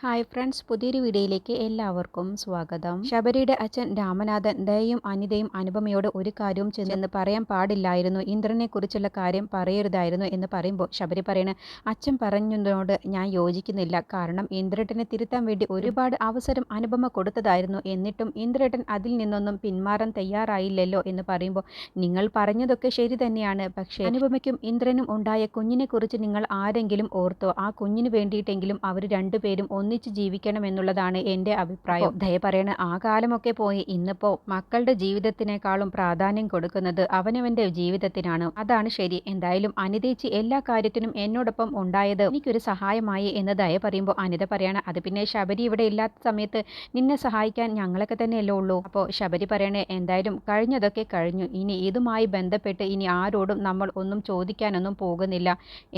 Hi friends പുതിയൊരു വീഡിയോയിലേക്ക് എല്ലാവർക്കും സ്വാഗതം. ശബരിയുടെ അച്ഛൻ രാമനാഥൻ ദയയും അനിതയും അനുപമയോട് ഒരു കാര്യവും ചെന്ന് പറയാൻ പാടില്ലായിരുന്നു. ഇന്ദ്രനെ കുറിച്ചുള്ള കാര്യം പറയരുതായിരുന്നു എന്ന് പറയുമ്പോൾ ശബരി പറയണ അച്ഛൻ പറഞ്ഞതിനോട് ഞാൻ യോജിക്കുന്നില്ല. കാരണം ഇന്ദ്രേട്ടനെ തിരുത്താൻ വേണ്ടി ഒരുപാട് അവസരം അനുപമ കൊടുത്തതായിരുന്നു. എന്നിട്ടും ഇന്ദ്രേട്ടൻ അതിൽ നിന്നൊന്നും പിന്മാറാൻ തയ്യാറായില്ലല്ലോ എന്ന് പറയുമ്പോൾ നിങ്ങൾ പറഞ്ഞതൊക്കെ ശരി തന്നെയാണ്. പക്ഷേ അനുപമയ്ക്കും ഇന്ദ്രനും ഉണ്ടായ കുഞ്ഞിനെക്കുറിച്ച് നിങ്ങൾ ആരെങ്കിലും ഓർത്തോ? ആ കുഞ്ഞിന് വേണ്ടിയിട്ടെങ്കിലും അവർ രണ്ടുപേരും ഒന്നിച്ച് ജീവിക്കണം എന്നുള്ളതാണ് എന്റെ അഭിപ്രായം. ദയ പറയണ ആ കാലമൊക്കെ പോയി ഇന്നിപ്പോ മക്കളുടെ ജീവിതത്തിനേക്കാളും പ്രാധാന്യം കൊടുക്കുന്നത് അവനവന്റെ ജീവിതത്തിനാണ്. അതാണ് ശരി. എന്തായാലും അനിതേച്ചി എല്ലാ കാര്യത്തിനും എന്നോടൊപ്പം ഉണ്ടായത് എനിക്കൊരു സഹായമായി എന്ന് ദയ പറയുമ്പോൾ അനിത പറയണ അത് പിന്നെ ശബരി ഇവിടെ ഇല്ലാത്ത സമയത്ത് നിന്നെ സഹായിക്കാൻ ഞങ്ങളൊക്കെ തന്നെയല്ലേ ഉള്ളൂ. അപ്പോൾ ശബരി പറയണേ എന്തായാലും കഴിഞ്ഞതൊക്കെ കഴിഞ്ഞു. ഇനി ഇതുമായി ബന്ധപ്പെട്ട് ഇനി ആരോടും നമ്മൾ ഒന്നും ചോദിക്കാനൊന്നും പോകുന്നില്ല.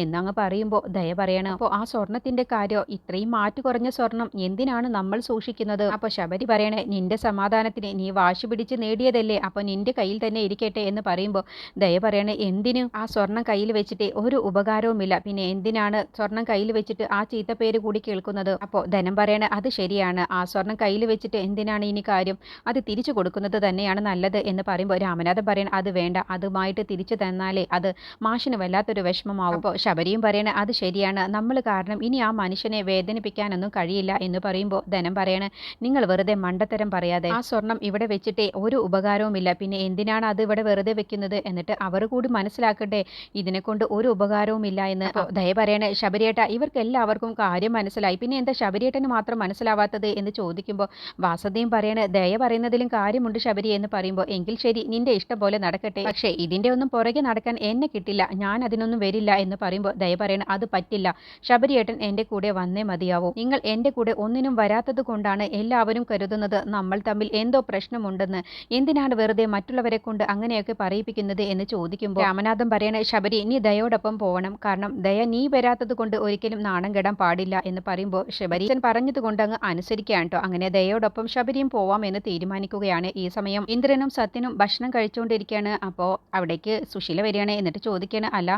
എന്നങ്ങ് പറയുമ്പോൾ ദയ പറയണ അപ്പോൾ ആ സ്വർണത്തിന്റെ കാര്യം ഇത്രയും മാറ്റു കുറഞ്ഞ സ്വർണം എന്തിനാണ് നമ്മൾ സൂക്ഷിക്കുന്നത്? അപ്പോൾ ശബരി പറയണേ നിന്റെ സമാധാനത്തിന് നീ വാശി പിടിച്ച് നേടിയതല്ലേ? അപ്പോൾ നിന്റെ കയ്യിൽ തന്നെ ഇരിക്കട്ടെ എന്ന് പറയുമ്പോൾ ദയ പറയണേ എന്തിനു ആ സ്വർണം കയ്യിൽ വെച്ചിട്ട് ഒരു ഉപകാരവുമില്ല? പിന്നെ എന്തിനാണ് സ്വർണം കയ്യിൽ വെച്ചിട്ട് ആ ചീത്ത പേര് കൂടി കേൾക്കുന്നത്? അപ്പോൾ ധനം പറയണേ അത് ശരിയാണ്. ആ സ്വർണം കയ്യിൽ വെച്ചിട്ട് എന്തിനാണ് ഇനി കാര്യം? അത് തിരിച്ചു കൊടുക്കുന്നത് തന്നെയാണ് നല്ലത് എന്ന് പറയുമ്പോൾ രാമനാഥൻ പറയണ അത് വേണ്ട. അതുമായിട്ട് തിരിച്ചു തന്നാലേ അത് മാഷിന് വല്ലാത്തൊരു വിഷമമാവും. അപ്പോൾ ശബരിയും പറയണേ അത് ശരിയാണ്. നമ്മൾ കാരണം ഇനി ആ മനുഷ്യനെ വേദനിപ്പിക്കാനൊന്നും കഴിയില്ല എന്ന് പറയുമ്പോൾ ധനം പറയണ നിങ്ങൾ വെറുതെ മണ്ടത്തരം പറയാതെ ആ സ്വർണം ഇവിടെ വെച്ചിട്ടേ ഒരു ഉപകാരവുമില്ല. പിന്നെ എന്തിനാണ് അത് ഇവിടെ വെറുതെ വെക്കുന്നത്? എന്നിട്ട് അവർ കൂടി മനസ്സിലാക്കട്ടെ ഇതിനെക്കൊണ്ട് ഒരു ഉപകാരവുമില്ല എന്ന്. ദയ പറയണേ ശബരിയേട്ട ഇവർക്ക് എല്ലാവർക്കും കാര്യം മനസ്സിലായി. പിന്നെ എന്താ ശബരിയേട്ടന് മാത്രം മനസ്സിലാവാത്തത്? എന്ന് ചോദിക്കുമ്പോൾ വാസതയും പറയണ ദയ പറയുന്നതിലും കാര്യമുണ്ട് ശബരി എന്ന് പറയുമ്പോൾ എങ്കിൽ ശരി നിന്റെ ഇഷ്ടം പോലെ നടക്കട്ടെ. പക്ഷേ ഇതിന്റെ ഒന്നും പുറകെ നടക്കാൻ എന്നെ കിട്ടില്ല. ഞാൻ അതിനൊന്നും വരില്ല. എന്ന് പറയുമ്പോൾ ദയ പറയണ അത് പറ്റില്ല. ശബരിയേട്ടൻ എന്റെ കൂടെ വന്നേ മതിയാവും. നിങ്ങൾ എന്റെ കൂടെ ഒന്നിനും വരാത്തത് കൊണ്ടാണ് എല്ലാവരും കരുതുന്നത്. നമ്മൾ തമ്മിൽ എന്തോ പ്രശ്നമുണ്ടെന്ന്. എന്തിനാണ് വെറുതെ മറ്റുള്ളവരെ കൊണ്ട് അങ്ങനെയൊക്കെ പറയിപ്പിക്കുന്നത് എന്ന് ചോദിക്കുമ്പോൾ രാമനാഥൻ പറയണ ശബരി നീ ദയോടൊപ്പം പോകണം കാരണം ദയ നീ വരാത്തത് കൊണ്ട് ഒരിക്കലും നാണം കെടാൻ പാടില്ല എന്ന് പറയുമ്പോൾ ശബരീശൻ പറഞ്ഞത് കൊണ്ട് അങ്ങ് അനുസരിക്കുകയാണ് കേട്ടോ. അങ്ങനെ ദയോടൊപ്പം ശബരിയും പോവാം എന്ന് തീരുമാനിക്കുകയാണ് ഈ സമയം. ഇന്ദ്രനും സത്യനും ഭക്ഷണം കഴിച്ചുകൊണ്ടിരിക്കുകയാണ്. അപ്പോൾ അവിടേക്ക് സുശീല വരികയാണ് എന്നിട്ട് ചോദിക്കുകയാണ് അല്ല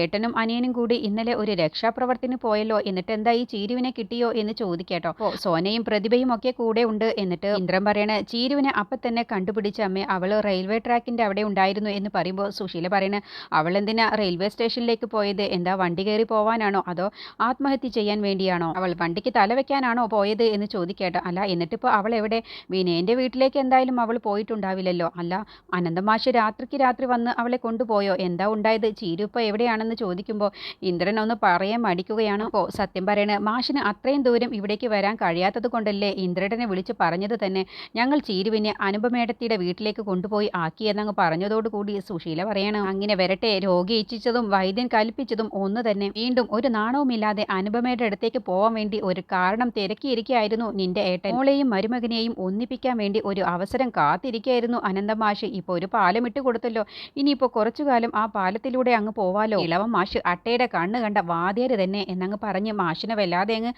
ഏട്ടനും അനിയനും കൂടി ഇന്നലെ ഒരു രക്ഷാപ്രവർത്തിന് പോയല്ലോ. എന്നിട്ട് എന്താ ഈ ചീരുവിനെ കിട്ടിയോ എന്ന് ചോദിക്കട്ടോ. അപ്പോൾ സോനയും പ്രതിഭയും ഒക്കെ കൂടെ ഉണ്ട് എന്നിട്ട് ഇന്ദ്രൻ പറയണ ചീരുവിനെ അപ്പം തന്നെ കണ്ടുപിടിച്ച അമ്മ അവൾ റെയിൽവേ ട്രാക്കിന്റെ അവിടെ ഉണ്ടായിരുന്നു എന്ന് പറയുമ്പോൾ സുശീല പറയണ അവൾ എന്തിനാ റെയിൽവേ സ്റ്റേഷനിലേക്ക് പോയത്? എന്താ വണ്ടി കയറി പോവാനാണോ? അതോ ആത്മഹത്യ ചെയ്യാൻ വേണ്ടിയാണോ? അവൾ വണ്ടിക്ക് തല വെക്കാനാണോ പോയത്? എന്ന് ചോദിക്കട്ടോ. അല്ല എന്നിട്ടിപ്പോ അവൾ എവിടെ? വിനയന്റെ വീട്ടിലേക്ക് എന്തായാലും അവൾ പോയിട്ടുണ്ടാവില്ലല്ലോ. അല്ല അനന്തമാഷ് രാത്രിക്ക് രാത്രി വന്ന് അവളെ കൊണ്ടുപോയോ? എന്താ ഉണ്ടായത്? ചീരു ഇപ്പോൾ എവിടെയാണെന്ന് ചോദിക്കുമ്പോൾ ഇന്ദ്രൻ ഒന്ന് പറയാൻ മടിക്കുകയാണ്. അപ്പോൾ സത്യം പറയണ മാഷിന് അത്രയും ദൂരം ഇവിടേക്ക് വരാൻ കഴിയാത്തത് കൊണ്ടല്ലേ ഇന്ദ്രടനെ വിളിച്ച് പറഞ്ഞത് തന്നെ ഞങ്ങൾ ചീരുവിനെ അനുപമേടത്തിയുടെ വീട്ടിലേക്ക് കൊണ്ടുപോയി ആക്കിയെന്നങ്ങ് പറഞ്ഞതോടുകൂടി സുശീല പറയണം. അങ്ങനെ വരട്ടെ രോഗി ഇച്ഛിച്ചതും വൈദ്യൻ കൽപ്പിച്ചതും ഒന്ന് തന്നെ. വീണ്ടും ഒരു നാണവുമില്ലാതെ അനുപമയുടെ അടുത്തേക്ക് പോവാൻ വേണ്ടി ഒരു കാരണം തിരക്കിയിരിക്കുകയായിരുന്നു നിന്റെ ഏട്ടൻ. മോളെയും മരുമകനെയും ഒന്നിപ്പിക്കാൻ വേണ്ടി ഒരു അവസരം കാത്തിരിക്കുകയായിരുന്നു അനന്തമാഷ്. ഇപ്പോൾ ഒരു പാലം ഇട്ട് കൊടുത്തല്ലോ. ഇനിയിപ്പോൾ കുറച്ചു കാലം ആ പാലത്തിലൂടെ അങ്ങ് പോവാലോ. ഇളവം മാഷ് അട്ടയുടെ കണ്ണ് കണ്ട വാദ്യര് തന്നെ എന്നങ്ങ് പറഞ്ഞ് മാഷിനെ വല്ലാതെ അങ്ങ്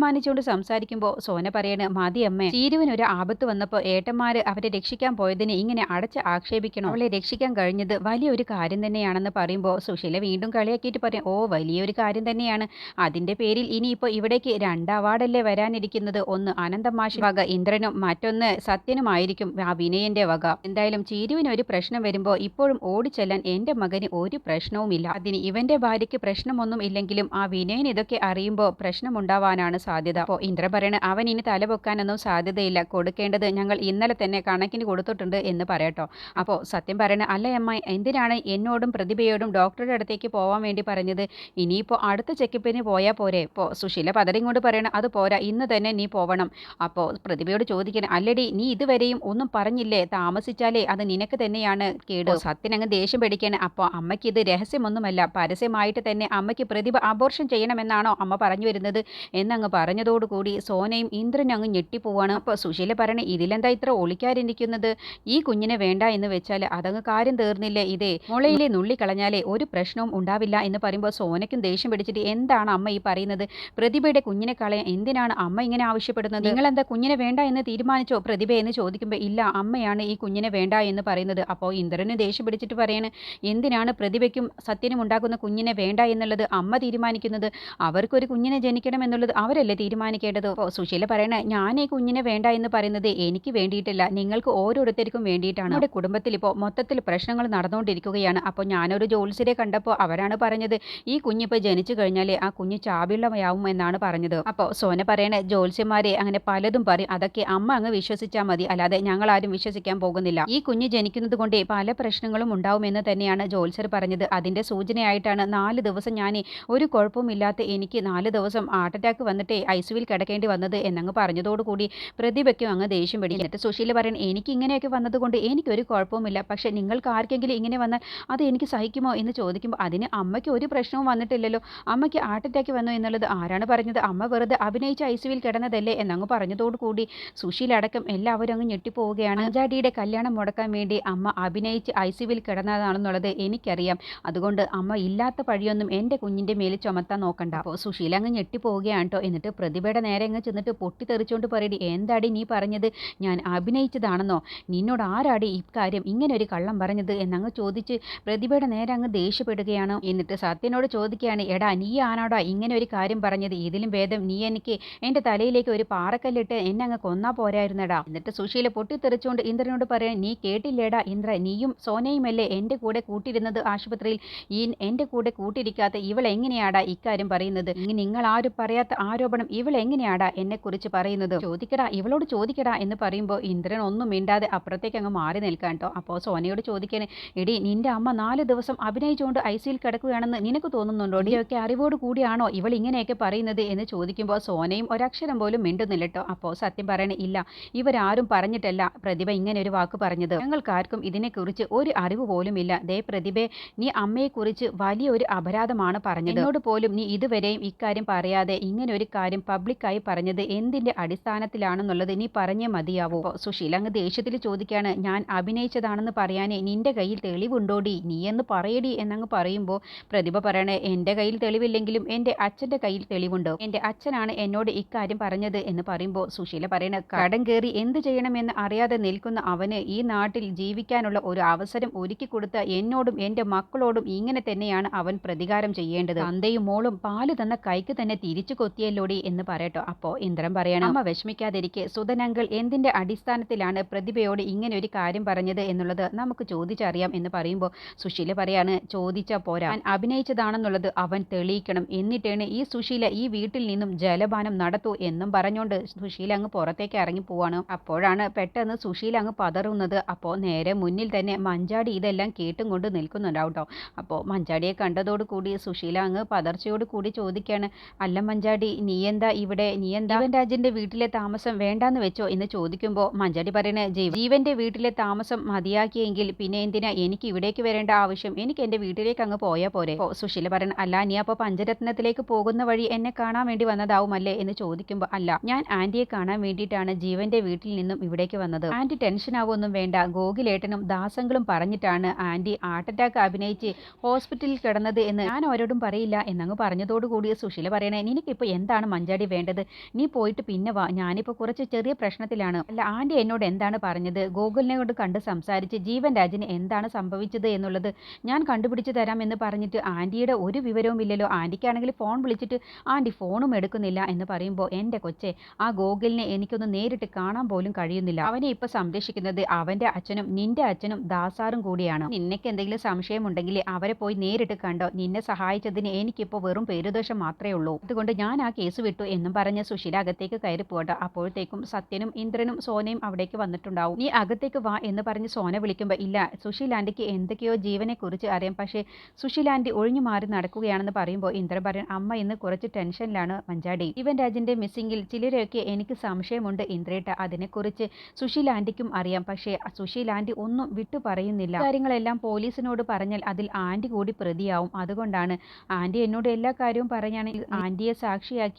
അവമാനിച്ചുകൊണ്ട് സംസാരിക്കുമ്പോൾ സോന പറയണ് മതി അമ്മേ ചീരുവിന് ഒരു ആപത്ത് വന്നപ്പോൾ ഏട്ടന്മാര് അവരെ രക്ഷിക്കാൻ പോയതിനെ ഇങ്ങനെ അടച്ച് ആക്ഷേപിക്കണം? അവളെ രക്ഷിക്കാൻ കഴിഞ്ഞത് വലിയൊരു കാര്യം തന്നെയാണെന്ന് പറയുമ്പോൾ സുശീല വീണ്ടും കളിയാക്കിയിട്ട് പറയും ഓ വലിയൊരു കാര്യം തന്നെയാണ്. അതിന്റെ പേരിൽ ഇനിയിപ്പോൾ ഇവിടേക്ക് രണ്ട് അവാർഡല്ലേ വരാനിരിക്കുന്നത്. ഒന്ന് അനന്തമാഷി വക ഇന്ദ്രനും മറ്റൊന്ന് സത്യനുമായിരിക്കും ആ വിനയന്റെ വക. എന്തായാലും ചീരുവിന് ഒരു പ്രശ്നം വരുമ്പോൾ ഇപ്പോഴും ഓടിച്ചെല്ലാൻ എന്റെ മകന് ഒരു പ്രശ്നവുമില്ല. അതിന് ഇവന്റെ ഭാര്യയ്ക്ക് പ്രശ്നമൊന്നും ഇല്ലെങ്കിലും ആ വിനയൻ ഇതൊക്കെ അറിയുമ്പോൾ പ്രശ്നമുണ്ടാവാനാണ് സാധ്യത. അപ്പോൾ ഇന്ദ്ര പറയണ അവൻ ഇനി തല തലപൊക്കാനൊന്നും സാധ്യതയില്ല. കൊടുക്കേണ്ടത് ഞങ്ങൾ ഇന്നലെ തന്നെ കണക്കിന് കൊടുത്തിട്ടുണ്ട് എന്ന് പറയട്ടോ. അപ്പോൾ സത്യം പറയണ അല്ല അമ്മ എന്തിനാണ് എന്നോടും പ്രതിഭയോടും ഡോക്ടറുടെ അടുത്തേക്ക് പോകാൻ വേണ്ടി പറഞ്ഞത്? ഇനിയിപ്പോൾ അടുത്ത ചെക്കപ്പിന് പോയാൽ പോരെ? ഇപ്പോൾ സുശീല പതറിയും കൊണ്ട് പറയണം അത് പോരാ ഇന്ന് തന്നെ നീ പോവണം. അപ്പോൾ പ്രതിഭയോട് ചോദിക്കണം അല്ലടി നീ ഇതുവരെയും ഒന്നും പറഞ്ഞില്ലേ? താമസിച്ചാലേ അത് നിനക്ക് തന്നെയാണ് കേട്. സത്യൻ അങ്ങ് ദേഷ്യം പിടിക്കണം. അപ്പോൾ അമ്മയ്ക്ക് ഇത് രഹസ്യമൊന്നുമല്ല. പരസ്യമായിട്ട് തന്നെ അമ്മയ്ക്ക് പ്രതിഭ അബോർഷൻ ചെയ്യണമെന്നാണോ അമ്മ പറഞ്ഞു വരുന്നത് എന്നങ്ങ് പറഞ്ഞതോടുകൂടി സോനയും ഇന്ദ്രൻ അങ്ങ് ഞെട്ടിപ്പോവാണ്. അപ്പോൾ സുശീല പറയണേ ഇതിലെന്താ ഇത്ര ഒളിക്കാരിരിക്കുന്നത് ഈ കുഞ്ഞിനെ വേണ്ട എന്ന് വെച്ചാൽ അതങ്ങ് കാര്യം തീർന്നില്ലേ ഇതേ. മുളയിലെ നുള്ളി കളഞ്ഞാലേ ഒരു പ്രശ്നവും ഉണ്ടാവില്ല എന്ന് പറയുമ്പോൾ സോനയ്ക്കും ദേഷ്യം പിടിച്ചിട്ട് എന്താണ് അമ്മ ഈ പറയുന്നത്? പ്രതിഭയുടെ കുഞ്ഞിനെ കളയാൻ എന്തിനാണ് അമ്മ ഇങ്ങനെ ആവശ്യപ്പെടുന്നത്? നിങ്ങൾ എന്താ കുഞ്ഞിനെ വേണ്ട എന്ന് തീരുമാനിച്ചോ പ്രതിഭ എന്ന് ചോദിക്കുമ്പോൾ ഇല്ല അമ്മയാണ് ഈ കുഞ്ഞിനെ വേണ്ട എന്ന് പറയുന്നത്. അപ്പോൾ ഇന്ദ്രന് ദേഷ്യം പിടിച്ചിട്ട് പറയാണ് എന്തിനാണ് പ്രതിഭയ്ക്കും സത്യനും ഉണ്ടാക്കുന്ന കുഞ്ഞിനെ വേണ്ട എന്നുള്ളത് അമ്മ തീരുമാനിക്കുന്നത്? അവർക്കൊരു കുഞ്ഞിനെ ജനിക്കണം എന്നുള്ളത് അവർ അവരല്ലേ തീരുമാനിക്കേണ്ടത്? സുശീല പറയണ ഞാൻ ഈ കുഞ്ഞിനെ വേണ്ട എന്ന് പറയുന്നത് എനിക്ക് വേണ്ടിയിട്ടില്ല. നിങ്ങൾക്ക് ഓരോരുത്തർക്കും വേണ്ടിയിട്ടാണ്. നമ്മുടെ കുടുംബത്തിൽ ഇപ്പോൾ മൊത്തത്തിൽ പ്രശ്നങ്ങൾ നടന്നുകൊണ്ടിരിക്കുകയാണ്. അപ്പോൾ ഞാനൊരു ജോത്സ്യരെ കണ്ടപ്പോൾ അവരാണ് പറഞ്ഞത് ഈ കുഞ്ഞിപ്പോൾ ജനിച്ചു കഴിഞ്ഞാൽ ആ കുഞ്ഞ് ചാവിള്ളമയാവും എന്നാണ് പറഞ്ഞത്. അപ്പോൾ സോന പറയണ ജോത്സ്യന്മാരെ അങ്ങനെ പലതും പറയും. അതൊക്കെ അമ്മ അങ്ങ് വിശ്വസിച്ചാൽ മതി. അല്ലാതെ ഞങ്ങൾ ആരും വിശ്വസിക്കാൻ പോകുന്നില്ല. ഈ കുഞ്ഞ് ജനിക്കുന്നത് കൊണ്ട് പല പ്രശ്നങ്ങളും ഉണ്ടാവുമെന്ന് തന്നെയാണ് ജോത്സ്യർ പറഞ്ഞത്. അതിന്റെ സൂചനയായിട്ടാണ് നാല് ദിവസം ഞാൻ ഒരു കുഴപ്പമില്ലാത്ത എനിക്ക് നാല് ദിവസം ഹാർട്ട് അറ്റാക്ക് വന്നിട്ട് ഐ സിയുവിൽ കിടക്കേണ്ടി വന്നത് എന്നങ്ങ് പറഞ്ഞതോടുകൂടി പ്രതിഭയ്ക്കും അങ്ങ് ദേഷ്യം പിടിക്കും എന്നിട്ട് സുശീല പറയാൻ എനിക്ക് ഇങ്ങനെയൊക്കെ വന്നതുകൊണ്ട് എനിക്കൊരു കുഴപ്പവുമില്ല. പക്ഷേ നിങ്ങൾക്ക് ആർക്കെങ്കിലും ഇങ്ങനെ വന്നാൽ അത് എനിക്ക് സഹിക്കുമോ? എന്ന് ചോദിക്കുമ്പോൾ അതിന് അമ്മയ്ക്ക് ഒരു പ്രശ്നവും വന്നിട്ടില്ലല്ലോ. അമ്മയ്ക്ക് ഹാർട്ട് അറ്റാക്ക് വന്നു എന്നുള്ളത് ആരാണ് പറഞ്ഞത്? അമ്മ വെറുതെ അഭിനയിച്ച് ഐ സിയുവിൽ കിടന്നതല്ലേ എന്നങ്ങ് പറഞ്ഞതോടുകൂടി സുശീല അടക്കം എല്ലാവരും അങ്ങ് ഞെട്ടിപ്പോവുകയാണ്. അഞ്ചാടിയുടെ കല്യാണം മുടക്കാൻ വേണ്ടി അമ്മ അഭിനയിച്ച് ഐ സിയുവിൽ കിടന്നതാണെന്നുള്ളത് എനിക്കറിയാം. അതുകൊണ്ട് അമ്മ ഇല്ലാത്ത പഴിയൊന്നും എന്റെ കുഞ്ഞിന്റെ മേൽ ചുമത്താൻ നോക്കണ്ട. അപ്പോൾ സുശീല അങ്ങ് ഞെട്ടിപ്പോവുകയാണ് കേട്ടോ എന്നിട്ട് പ്രതിഭയുടെ നേരെ അങ്ങ് ചെന്നിട്ട് പൊട്ടിത്തെറിച്ചുകൊണ്ട് പറയടി. എന്താടി നീ പറഞ്ഞത്? ഞാൻ അഭിനയിച്ചതാണെന്നോ? നിന്നോട് ആരാടി ഇക്കാര്യം ഇങ്ങനെ ഒരു കള്ളം പറഞ്ഞത്? എന്നങ്ങ് ചോദിച്ച് പ്രതിഭയുടെ നേരെ അങ്ങ് ദേഷ്യപ്പെടുകയാണ്. എന്നിട്ട് സത്യനോട് ചോദിക്കുകയാണ് എടാ നീ ആണോടാ ഇങ്ങനെ ഒരു കാര്യം പറഞ്ഞത്? ഇതിലും ഭേദം നീ എനിക്ക് എന്റെ തലയിലേക്ക് ഒരു പാറക്കല്ലിട്ട് എന്നെ അങ്ങ് കൊന്നാ പോരായിരുന്നടാ. എന്നിട്ട് സുശീല പൊട്ടിത്തെറിച്ചുകൊണ്ട് ഇന്ദ്രനോട് പറയാൻ നീ കേട്ടില്ലേടാ ഇന്ദ്ര നീയും സോനയുമല്ലേ എന്റെ കൂടെ കൂട്ടിരുന്നത് ആശുപത്രിയിൽ? ഈ എന്റെ കൂടെ കൂട്ടിരിക്കാത്ത ഇവൾ എങ്ങനെയാടാ ഇക്കാര്യം പറയുന്നത്? നിങ്ങൾ ആരും പറയാത്ത ആരോപണം ഇവൾ എങ്ങനെയാടാ എന്നെക്കുറിച്ച് പറയുന്നത്? ചോദിക്കടാ ഇവളോട് ചോദിക്കടാ എന്ന് പറയുമ്പോൾ ഇന്ദ്രൻ ഒന്നും മിണ്ടാതെ അപ്പുറത്തേക്ക് അങ്ങ് മാറി നിൽക്കാൻ കേട്ടോ അപ്പോൾ സോനയോട് ചോദിക്കാൻ എടി നിന്റെ അമ്മ നാല് ദിവസം അഭിനയിച്ചുകൊണ്ട് ഐ സിയിൽ കിടക്കുകയാണെന്ന് നിനക്ക് തോന്നുന്നുണ്ടോ? ഇടിയൊക്കെ അറിവോട് കൂടിയാണോ ഇവൾ ഇങ്ങനെയൊക്കെ പറയുന്നത്? എന്ന് ചോദിക്കുമ്പോൾ സോനയും ഒരക്ഷരം പോലും മിണ്ടുന്നില്ലട്ടോ അപ്പോൾ സത്യം പറയണേ ഇല്ല ഇവരാരും പറഞ്ഞിട്ടല്ല പ്രതിഭ ഇങ്ങനെ ഒരു വാക്ക് പറഞ്ഞത്. ഞങ്ങൾക്കാർക്കും ഇതിനെക്കുറിച്ച് ഒരു അറിവ് പോലുമില്ല ദേ പ്രതിഭയെ നീ അമ്മയെക്കുറിച്ച് വലിയൊരു അപരാധമാണ് പറഞ്ഞത്. എന്നോട് പോലും നീ ഇതുവരെയും ഇക്കാര്യം പറയാതെ ഇങ്ങനെ ഒരു കാര്യം പബ്ലിക്കായി പറഞ്ഞത് എന്തിന്റെ അടിസ്ഥാനത്തിലാണെന്നുള്ളത് നീ പറഞ്ഞേ മതിയാവോ. സുശീൽ അങ്ങ് ദേഷ്യത്തിൽ ചോദിക്കുകയാണ് ഞാൻ അഭിനയിച്ചതാണെന്ന് പറയാനേ നിന്റെ കയ്യിൽ തെളിവുണ്ടോടി? നീ എന്ന് പറയടി എന്നങ്ങ് പറയുമ്പോൾ പ്രതിഭ പറയണേ എന്റെ കയ്യിൽ തെളിവില്ലെങ്കിലും എന്റെ അച്ഛന്റെ കയ്യിൽ തെളിവുണ്ടോ? എന്റെ അച്ഛനാണ് എന്നോട് ഇക്കാര്യം പറഞ്ഞത് എന്ന് പറയുമ്പോൾ സുശീല പറയണ കടം കയറി എന്ത് ചെയ്യണമെന്ന് അറിയാതെ നിൽക്കുന്ന അവന് ഈ നാട്ടിൽ ജീവിക്കാനുള്ള ഒരു അവസരം ഒരുക്കി കൊടുത്ത എന്നോടും എന്റെ മക്കളോടും ഇങ്ങനെ തന്നെയാണ് അവൻ പ്രതികാരം ചെയ്യേണ്ടത്. തന്തയും മോളും പാൽ തന്ന കൈക്ക് തന്നെ തിരിച്ചു കൊത്തിയല്ലോടി എന്ന് പറയട്ടോ. അപ്പോ ഇന്ദ്രൻ പറയണം അമ്മ വിഷമിക്കാതിരിക്കെ. സുധനങ്കൾ എന്തിന്റെ അടിസ്ഥാനത്തിലാണ് പ്രതിഭയോട് ഇങ്ങനെ ഒരു കാര്യം പറഞ്ഞത് എന്നുള്ളത് നമുക്ക് ചോദിച്ചറിയാം എന്ന് പറയുമ്പോൾ സുശീല പറയാണ് ചോദിച്ച പോരാ. ഞാൻ അഭിനയിച്ചതാണെന്നുള്ളത് അവൻ തെളിയിക്കണം. എന്നിട്ടാണ് ഈ സുശീല ഈ വീട്ടിൽ നിന്നും ജലപാനം നടത്തൂ എന്നും പറഞ്ഞുകൊണ്ട് സുശീല അങ്ങ് പുറത്തേക്ക് ഇറങ്ങി പോവാണ്. അപ്പോഴാണ് പെട്ടെന്ന് സുശീല അങ്ങ് പതറുന്നത്. അപ്പോൾ നേരെ മുന്നിൽ തന്നെ മഞ്ചാടി ഇതെല്ലാം കേട്ടും കൊണ്ട് നിൽക്കുന്നുണ്ടാവും കേട്ടോ അപ്പോൾ മഞ്ചാടിയെ കണ്ടതോടുകൂടി സുശീല അങ്ങ് പതർച്ചയോട് കൂടി ചോദിക്കുകയാണ് അല്ല മഞ്ചാടി നീ എന്താ ഇവിടെ? നീ എന്താ ജീവൻ രാജിന്റെ വീട്ടിലെ താമസം വേണ്ടാന്ന് വെച്ചോ എന്ന് ചോദിക്കുമ്പോൾ മഞ്ചാടി പറയണേ ജീവന്റെ വീട്ടിലെ താമസം മതിയാക്കിയെങ്കിൽ പിന്നെ എന്തിനാ എനിക്ക് ഇവിടേക്ക് വരേണ്ട ആവശ്യം? എനിക്ക് എന്റെ വീട്ടിലേക്ക് അങ്ങ് പോയാൽ പോരെ. സുശീല പറയണ അല്ല നീ അപ്പോൾ പഞ്ചരത്നത്തിലേക്ക് പോകുന്ന വഴി എന്നെ കാണാൻ വേണ്ടി വന്നതാവുമല്ലേ എന്ന് ചോദിക്കുമ്പോൾ അല്ല ഞാൻ ആന്റിയെ കാണാൻ വേണ്ടിയിട്ടാണ് ജീവന്റെ വീട്ടിൽ നിന്നും ഇവിടേക്ക് വന്നത്. ആന്റി ടെൻഷൻ ആവുമൊന്നും വേണ്ട. ഗോകുലേട്ടനും ദാസങ്ങളും പറഞ്ഞിട്ടാണ് ആന്റി ഹാർട്ട് അറ്റാക്ക് അഭിനയിച്ച് ഹോസ്പിറ്റലിൽ കിടന്നത് എന്ന് ഞാൻ അവരോടും പറയില്ല എന്നങ്ങ് പറഞ്ഞതോടുകൂടി സുശീല പറയണേ നിനക്കിപ്പോൾ എന്താണ് മഞ്ചാടി വേണ്ടത്? നീ പോയിട്ട് പിന്നെ വാ. ഞാനിപ്പോൾ കുറച്ച് ചെറിയ പ്രശ്നത്തിലാണ്. അല്ല ആന്റി എന്നോട് എന്താണ് പറഞ്ഞത്? ഗോകുലിനെ കൊണ്ട് കണ്ട് സംസാരിച്ച് ജീവൻ രാജിന് എന്താണ് സംഭവിച്ചത് എന്നുള്ളത് ഞാൻ കണ്ടുപിടിച്ച് തരാം എന്ന് പറഞ്ഞിട്ട് ആന്റിയുടെ ഒരു വിവരവും ഇല്ലല്ലോ. ആന്റിക്കാണെങ്കിൽ ഫോൺ വിളിച്ചിട്ട് ആന്റി ഫോണും എടുക്കുന്നില്ല എന്ന് പറയുമ്പോൾ എന്റെ കൊച്ചെ ആ ഗോകുലിനെ എനിക്കൊന്ന് നേരിട്ട് കാണാൻ പോലും കഴിയുന്നില്ല. അവനെ ഇപ്പോൾ സംരക്ഷിക്കുന്നത് അവന്റെ അച്ഛനും നിന്റെ അച്ഛനും ദാസാറും കൂടിയാണ്. നിനക്ക് എന്തെങ്കിലും സംശയമുണ്ടെങ്കിൽ അവരെ പോയി നേരിട്ട് കണ്ടോ? നിന്നെ സഹായിച്ചതിന് എനിക്കിപ്പോൾ വെറും പേരുദോഷം മാത്രമേ ഉള്ളൂ. അതുകൊണ്ട് ഞാൻ ആ കേസ് വിട്ടു എന്നും പറഞ്ഞ് സുശീല അകത്തേക്ക് കയറി പോകട്ടെ. അപ്പോഴത്തേക്കും സത്യനും ഇന്ദ്രനും സോനയും അവിടേക്ക് വന്നിട്ടുണ്ടാവും. നീ അകത്തേക്ക് വാ എന്ന് പറഞ്ഞ് സോന വിളിക്കുമ്പോൾ ഇല്ല സുശീലാൻഡിക്ക് എന്തൊക്കെയോ ജീവനെ കുറിച്ച് അറിയാം. പക്ഷേ സുശീലാൻഡി ഒഴിഞ്ഞു മാറി നടക്കുകയാണെന്ന് പറയുമ്പോൾ ഇന്ദ്രൻ പറയും അമ്മ ഇന്ന് കുറച്ച് ടെൻഷനിലാണ് മഞ്ചാടി. ഇവൻ രാജിന്റെ മിസ്സിംഗിൽ ചിലരൊക്കെ എനിക്ക് സംശയമുണ്ട് ഇന്ദ്രേട്ട. അതിനെക്കുറിച്ച് സുശീലാൻഡിക്കും അറിയാം. പക്ഷേ സുശീലാൻഡി ഒന്നും വിട്ടു പറയുന്നില്ല. കാര്യങ്ങളെല്ലാം പോലീസിനോട് പറഞ്ഞാൽ അതിൽ ആന്റി കൂടി പ്രതിയാവും. അതുകൊണ്ടാണ് ആന്റി എന്നോട് എല്ലാ കാര്യവും പറയുകയാണെങ്കിൽ ആന്റിയെ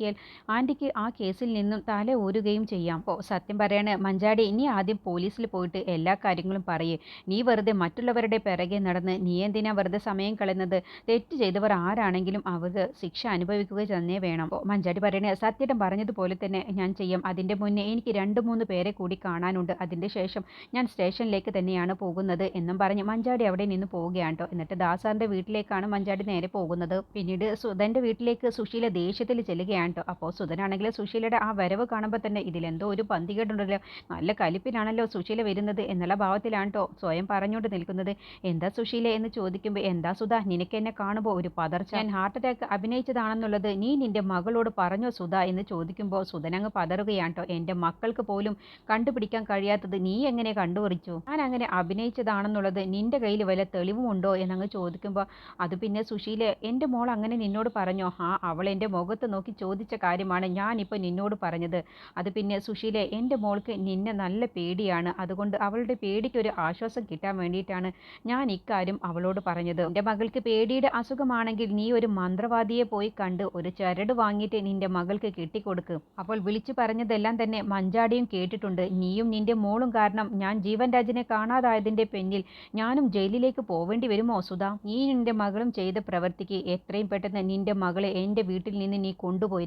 സാക്ഷിയാക്കിയാൽ ആന്റിക്ക് ആ കേസിൽ നിന്നും തല ഊരുകയും ചെയ്യാം. ഓ സത്യം പറയാണ്. മഞ്ചാടി ഇനി ആദ്യം പോലീസിൽ പോയിട്ട് എല്ലാ കാര്യങ്ങളും പറയേ. നീ വെറുതെ മറ്റുള്ളവരുടെ പിറകെ നടന്ന് നീ എന്തിനാ വെറുതെ സമയം കളയുന്നത്? തെറ്റ് ചെയ്തവർ ആരാണെങ്കിലും അവർക്ക് ശിക്ഷ അനുഭവിക്കുക തന്നെ വേണം. ഓ മഞ്ചാടി പറയണേ സത്യം പറഞ്ഞതുപോലെ തന്നെ ഞാൻ ചെയ്യാം. അതിന്റെ മുന്നേ എനിക്ക് രണ്ട് മൂന്ന് പേരെ കൂടി കാണാനുണ്ട്. അതിന്റെ ശേഷം ഞാൻ സ്റ്റേഷനിലേക്ക് തന്നെയാണ് പോകുന്നത് എന്നും പറഞ്ഞ് മഞ്ചാടി അവിടെ നിന്ന് പോവുകയാണ് എന്നിട്ട് ദാസാറിന്റെ വീട്ടിലേക്കാണ് മഞ്ചാടി നേരെ പോകുന്നത്. പിന്നീട് സുധന്റെ വീട്ടിലേക്ക് സുശീല ദേഷ്യത്തിൽ ചെല്ലുകയാണ് കേട്ടോ അപ്പോൾ സുധനാണെങ്കിൽ സുശീലയുടെ ആ വരവ് കാണുമ്പോൾ തന്നെ ഇതിലെന്തോ ഒരു പന്തി കേട്ടുണ്ടല്ലോ നല്ല കലിപ്പിനാണല്ലോ സുശീല വരുന്നത് എന്നുള്ള ഭാവത്തിലാണ് കേട്ടോ സ്വയം പറഞ്ഞുകൊണ്ട് നിൽക്കുന്നത്. എന്താ സുശീല എന്ന് ചോദിക്കുമ്പോൾ എന്താ സുധ നിനക്ക് എന്നെ കാണുമ്പോൾ ഒരു പതർച്ച. ഞാൻ ഹാർട്ട് അറ്റാക്ക് അഭിനയിച്ചതാണെന്നുള്ളത് നീ നിന്റെ മകളോട് പറഞ്ഞോ സുധ എന്ന് ചോദിക്കുമ്പോൾ സുധനങ്ങ് പതറുകയാണ് കേട്ടോ എന്റെ മക്കൾക്ക് പോലും കണ്ടുപിടിക്കാൻ കഴിയാത്തത് നീ എങ്ങനെ കണ്ടുപിടിച്ചു ഞാൻ അങ്ങനെ അഭിനയിച്ചതാണെന്നുള്ളത് നിന്റെ കയ്യിൽ വല്ല തെളിവുമുണ്ടോ എന്നങ്ങ് ചോദിക്കുമ്പോൾ അത് പിന്നെ സുശീല എന്റെ മോൾ അങ്ങനെ നിന്നോട് പറഞ്ഞോ? ആ അവൾ എന്റെ മുഖത്ത് നോക്കി ചോദിച്ച കാര്യമാണ് ഞാനിപ്പോൾ നിന്നോട് പറഞ്ഞത്. അത് പിന്നെ സുശീലെ എന്റെ മോൾക്ക് നിന്നെ നല്ല പേടിയാണ്. അതുകൊണ്ട് അവളുടെ പേടിക്ക് ഒരു ആശ്വാസം കിട്ടാൻ വേണ്ടിയിട്ടാണ് ഞാൻ ഇക്കാര്യം അവളോട് പറഞ്ഞത്. എന്റെ മകൾക്ക് പേടിയുടെ അസുഖമാണെങ്കിൽ നീ ഒരു മന്ത്രവാദിയെ പോയി കണ്ട് ഒരു ചരട് വാങ്ങിയിട്ട് നിന്റെ മകൾക്ക് കെട്ടിക്കൊടുക്കും. അപ്പോൾ വിളിച്ചു പറഞ്ഞതെല്ലാം തന്നെ മഞ്ചാടിയും കേട്ടിട്ടുണ്ട്. നീയും നിന്റെ മോളും കാരണം ഞാൻ ജീവൻ രാജിനെ കാണാതായതിന്റെ പിന്നിൽ ഞാനും ജയിലിലേക്ക് പോവേണ്ടി വരുമോ സുധ? നീ നിന്റെ മകളും ചെയ്ത പ്രവർത്തിക്ക് എത്രയും പെട്ടെന്ന് നിന്റെ മകളെ എന്റെ വീട്ടിൽ നിന്ന് നീ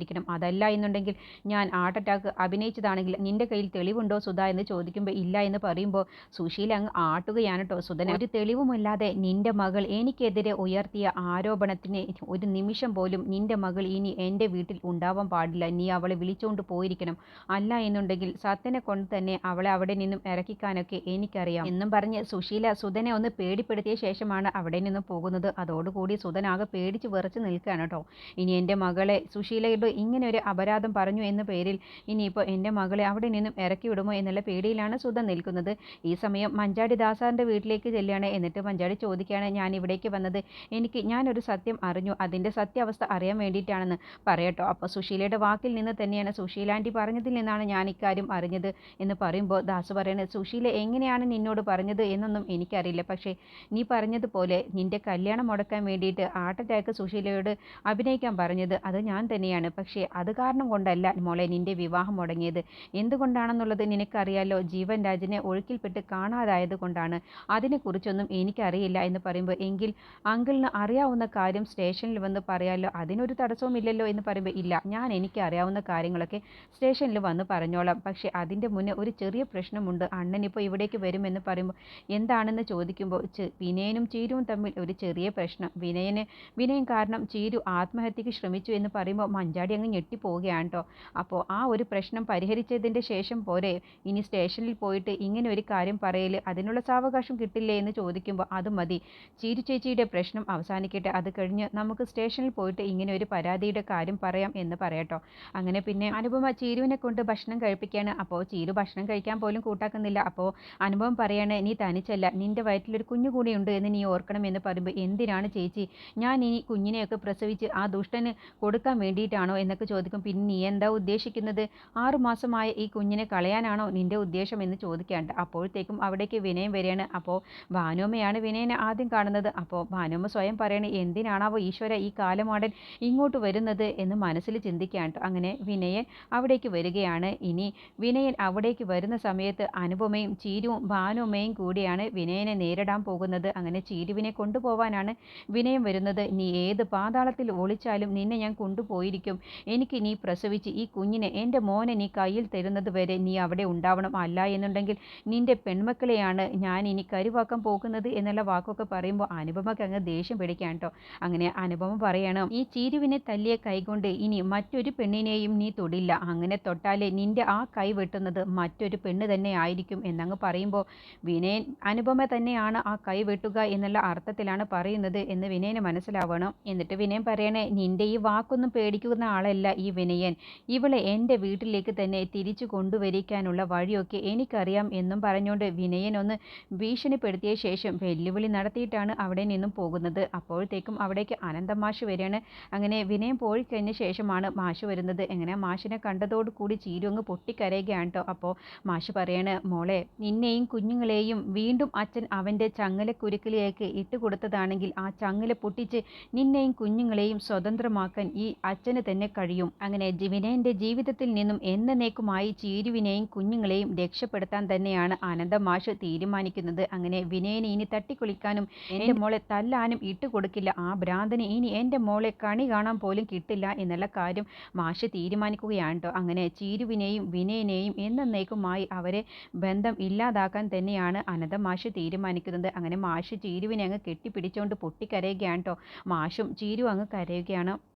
കൊണ്ടുപോയിരിക്കണം അതല്ല എന്നുണ്ടെങ്കിൽ ഞാൻ ഹാർട്ട് അറ്റാക്ക് അഭിനയിച്ചതാണെങ്കിൽ നിന്റെ കയ്യിൽ തെളിവുണ്ടോ സുധ എന്ന് ചോദിക്കുമ്പോൾ ഇല്ല എന്ന് പറയുമ്പോൾ സുശീല അങ്ങ് ആട്ടുകയാണ് കേട്ടോ സുധന ഒരു തെളിവുമില്ലാതെ നിന്റെ മകൾ എനിക്കെതിരെ ഉയർത്തിയ ആരോപണത്തിന് ഒരു നിമിഷം പോലും നിന്റെ മകൾ ഇനി എന്റെ വീട്ടിൽ ഉണ്ടാവാൻ പാടില്ല. നീ അവളെ വിളിച്ചുകൊണ്ട് പോയിരിക്കണം. അല്ല എന്നുണ്ടെങ്കിൽ സത്യനെ കൊണ്ട് തന്നെ അവളെ അവിടെ നിന്നും ഇറക്കിക്കാനൊക്കെ എനിക്കറിയാം. എന്നും പറഞ്ഞ് സുശീല സുധനെ ഒന്ന് പേടിപ്പെടുത്തിയ ശേഷമാണ് അവിടെ നിന്നും പോകുന്നത്. അതോടുകൂടി സുധൻ ആകെ പേടിച്ച് വിറച്ച് നിൽക്കുകയാണ് കേട്ടോ ഇനി എന്റെ മകളെ സുശീലയുടെ ഇങ്ങനെ ഒരു അപരാധം പറഞ്ഞു എന്ന പേരിൽ ഇനിയിപ്പോൾ എന്റെ മകളെ അവിടെ നിന്നും ഇറക്കി വിടുമോ എന്നുള്ള പേടിയിലാണ് സുധ നിൽക്കുന്നത്. ഈ സമയം മഞ്ചാടി ദാസാറിന്റെ വീട്ടിലേക്ക് ചെല്ലുകയാണ്. എന്നിട്ട് മഞ്ചാടി ചോദിക്കുകയാണ് ഞാൻ ഇവിടേക്ക് വന്നത് എനിക്ക് ഞാനൊരു സത്യം അറിഞ്ഞു. അതിന്റെ സത്യാവസ്ഥ അറിയാൻ വേണ്ടിയിട്ടാണെന്ന് പറയട്ടോ. അപ്പോൾ സുശീലയുടെ വാക്കിൽ നിന്ന് തന്നെയാണ് സുശീലാന്റി പറഞ്ഞതിൽ നിന്നാണ് ഞാൻ ഇക്കാര്യം അറിഞ്ഞത് എന്ന് പറയുമ്പോൾ ദാസ് പറയുന്നത് സുശീല എങ്ങനെയാണ് നിന്നോട് പറഞ്ഞത് എന്നൊന്നും എനിക്കറിയില്ല. പക്ഷേ നീ പറഞ്ഞതുപോലെ നിന്റെ കല്യാണം മുടക്കാൻ വേണ്ടിയിട്ട് ഹാർട്ട് അറ്റാക്ക് സുശീലയോട് അഭിനയിക്കാൻ പറഞ്ഞത് അത് ഞാൻ തന്നെയാണ്. പക്ഷേ അത് കാരണം കൊണ്ടല്ല മോളെ നിന്റെ വിവാഹം മുടങ്ങിയത്. എന്തുകൊണ്ടാണെന്നുള്ളത് നിനക്കറിയാലോ? ജീവൻ രാജിനെ ഒഴുക്കിൽപ്പെട്ട് കാണാതായത് കൊണ്ടാണ്. അതിനെക്കുറിച്ചൊന്നും എനിക്കറിയില്ല എന്ന് പറയുമ്പോൾ എങ്കിൽ അങ്കിളിന് അറിയാവുന്ന കാര്യം സ്റ്റേഷനിൽ വന്ന് പറയാലോ? അതിനൊരു തടസ്സവും ഇല്ലല്ലോ എന്ന് പറയുമ്പോൾ ഇല്ല. ഞാൻ എനിക്ക് അറിയാവുന്ന കാര്യങ്ങളൊക്കെ സ്റ്റേഷനിൽ വന്ന് പറഞ്ഞോളാം. പക്ഷേ അതിന്റെ മുന്നേ ഒരു ചെറിയ പ്രശ്നമുണ്ട്. അണ്ണനിപ്പോൾ ഇവിടേക്ക് വരുമെന്ന് പറയുമ്പോൾ എന്താണെന്ന് ചോദിക്കുമ്പോൾ വിനയനും ചീരുവും തമ്മിൽ ഒരു ചെറിയ പ്രശ്നം. വിനയന് വിനയം കാരണം ചീരു ആത്മഹത്യക്ക് ശ്രമിച്ചു എന്ന് പറയുമ്പോൾ മഞ്ചാടി അങ്ങ് ഞെട്ടിപ്പോവുകയാണ് കേട്ടോ അപ്പോൾ ആ ഒരു പ്രശ്നം പരിഹരിച്ചതിന്റെ ശേഷം പോരെ ഇനി സ്റ്റേഷനിൽ പോയിട്ട് ഇങ്ങനെ ഒരു കാര്യം പറയൽ അതിനുള്ള സാവകാശം കിട്ടില്ലേ എന്ന് ചോദിക്കുമ്പോൾ അത് മതി. ചീരു ചേച്ചിയുടെ പ്രശ്നം അവസാനിക്കട്ടെ. അത് കഴിഞ്ഞ് നമുക്ക് സ്റ്റേഷനിൽ പോയിട്ട് ഇങ്ങനെ ഒരു പരാതിയുടെ കാര്യം പറയാം എന്ന് പറയട്ടോ അങ്ങനെ പിന്നെ അനുപമ ചീരുവിനെ കൊണ്ട് ഭക്ഷണം കഴിപ്പിക്കുകയാണ് അപ്പോൾ ചീരു ഭക്ഷണം കഴിക്കാൻ പോലും കൂട്ടാക്കുന്നില്ല. അപ്പോൾ അനുഭവം പറയാണ് നീ തനിച്ചല്ല. നിന്റെ വയറ്റിലൊരു കുഞ്ഞു ഉണ്ട് എന്ന് നീ ഓർക്കണം എന്ന് പറയുമ്പോൾ എന്തിനാണ് ചേച്ചി? ഞാൻ ഇനി കുഞ്ഞിനെയൊക്കെ പ്രസവിച്ച് ആ ദുഷ്ടന് കൊടുക്കാൻ വേണ്ടിയിട്ടാണോ എന്നൊക്കെ ചോദിക്കും. പിന്നെ നീ എന്താ ഉദ്ദേശിക്കുന്നത്? ആറുമാസമായ ഈ കുഞ്ഞിനെ കളയാനാണോ നിന്റെ ഉദ്ദേശം എന്ന് ചോദിക്കാണ്ട് അപ്പോഴത്തേക്കും അവിടേക്ക് വിനയം വരികയാണ്. അപ്പോൾ ഭാനുമ്മയാണ് വിനയനെ ആദ്യം കാണുന്നത്. അപ്പോൾ ഭാനുമ്മ സ്വയം പറയണേ എന്തിനാണാവോ ഈശ്വര ഈ കാലമാടൻ ഇങ്ങോട്ട് വരുന്നത്? എന്ന് മനസ്സിൽ ചിന്തിക്കാണ്ട് അങ്ങനെ വിനയൻ അവിടേക്ക് വരികയാണ്. ഇനി വിനയൻ അവിടേക്ക് വരുന്ന സമയത്ത് അനുപമയും ചീരുവും ഭാനുമ്മയും കൂടിയാണ് വിനയനെ നേരിടാൻ പോകുന്നത്. അങ്ങനെ ചീരുവിനെ കൊണ്ടുപോകാനാണ് വിനയം വരുന്നത്. നീ ഏത് പാതാളത്തിൽ ഒളിച്ചാലും നിന്നെ ഞാൻ കൊണ്ടുപോയിരിക്കും. എനിക്ക് നീ പ്രസവിച്ച് ഈ കുഞ്ഞിനെ എന്റെ മോനെ നീ കയ്യിൽ തരുന്നത് വരെ നീ അവിടെ ഉണ്ടാവണം അല്ല എന്നുണ്ടെങ്കിൽ നിന്റെ പെൺമക്കളെയാണ് ഞാൻ ഇനി കരുവാക്കാൻ പോകുന്നത് എന്നുള്ള വാക്കൊക്കെ പറയുമ്പോൾ അനുപമക്ക് അങ്ങ് ദേഷ്യം പിടിക്കാൻ കേട്ടോ. അങ്ങനെ അനുപമ പറയണം ഈ ചീരുവിനെ തല്ലിയ കൈകൊണ്ട് ഇനി മറ്റൊരു പെണ്ണിനെയും നീ തൊടില്ല. അങ്ങനെ തൊട്ടാലേ നിന്റെ ആ കൈ വെട്ടുന്നത് മറ്റൊരു പെണ്ണ് തന്നെ ആയിരിക്കും എന്നങ്ങ് പറയുമ്പോൾ വിനയൻ അനുപമ തന്നെയാണ് ആ കൈ വെട്ടുക എന്നുള്ള അർത്ഥത്തിലാണ് പറയുന്നത് എന്ന് വിനയന് മനസ്സിലാവണം. എന്നിട്ട് വിനയൻ പറയണേ നിന്റെ ഈ വാക്കൊന്നും പേടിക്കുന്ന ആളല്ല ഈ വിനയൻ. ഇവളെ എന്റെ വീട്ടിലേക്ക് തന്നെ തിരിച്ചു കൊണ്ടുവരിക്കാനുള്ള വഴിയൊക്കെ എനിക്കറിയാം എന്നും പറഞ്ഞുകൊണ്ട് വിനയൻ ഒന്ന് ഭീഷണിപ്പെടുത്തിയ ശേഷം വെല്ലുവിളി നടത്തിയിട്ടാണ് അവിടെ നിന്നും പോകുന്നത്. അപ്പോഴത്തേക്കും അവിടേക്ക് അനന്തമാഷ് മാഷ് വരികയാണ്. അങ്ങനെ വിനയം പോയി കഴിഞ്ഞ ശേഷമാണ് മാഷ് വരുന്നത്. എങ്ങനെ മാഷിനെ കണ്ടതോട് കൂടി ചീരു അങ്ങ് പൊട്ടിക്കരയുകയാണ് കേട്ടോ അപ്പോൾ മാഷ് പറയാണ് മോളെ നിന്നെയും കുഞ്ഞുങ്ങളെയും വീണ്ടും അച്ഛൻ അവന്റെ ചങ്ങലക്കുരുക്കിലേക്ക് ഇട്ട് കൊടുത്തതാണെങ്കിൽ ആ ചങ്ങല പൊട്ടിച്ച് നിന്നെയും കുഞ്ഞുങ്ങളെയും സ്വതന്ത്രമാക്കാൻ ഈ അച്ഛന് തന്നെ കഴിയും. അങ്ങനെ വിനയന്റെ ജീവിതത്തിൽ നിന്നും എന്നേക്കുമായി ചീരുവിനെയും കുഞ്ഞുങ്ങളെയും രക്ഷപ്പെടുത്താൻ തന്നെയാണ് ആനന്ദമാഷ് തീരുമാനിക്കുന്നത്. അങ്ങനെ വിനയനെ ഇനി തട്ടിക്കുളിക്കാനും എന്റെ മോളെ തല്ലാനും ഇട്ടുകൊടുക്കില്ല ആ ഭ്രാന്തന് ഇനി എന്റെ മോളെ കണി കാണാൻ പോലും കിട്ടില്ല എന്നുള്ള കാര്യം മാഷ് തീരുമാനിക്കുകയാണ് കേട്ടോ അങ്ങനെ ചീരുവിനെയും വിനയനെയും എന്നേക്കുമായി അവരെ ബന്ധം ഇല്ലാതാക്കാൻ തന്നെയാണ് അനന്ത മാഷ് തീരുമാനിക്കുന്നത്. അങ്ങനെ മാഷ് ചീരുവിനെ അങ്ങ് കെട്ടിപ്പിടിച്ചുകൊണ്ട് പൊട്ടിക്കരയുകയാണ് കേട്ടോ മാഷും ചീരു അങ്ങ് കരയുകയാണ്.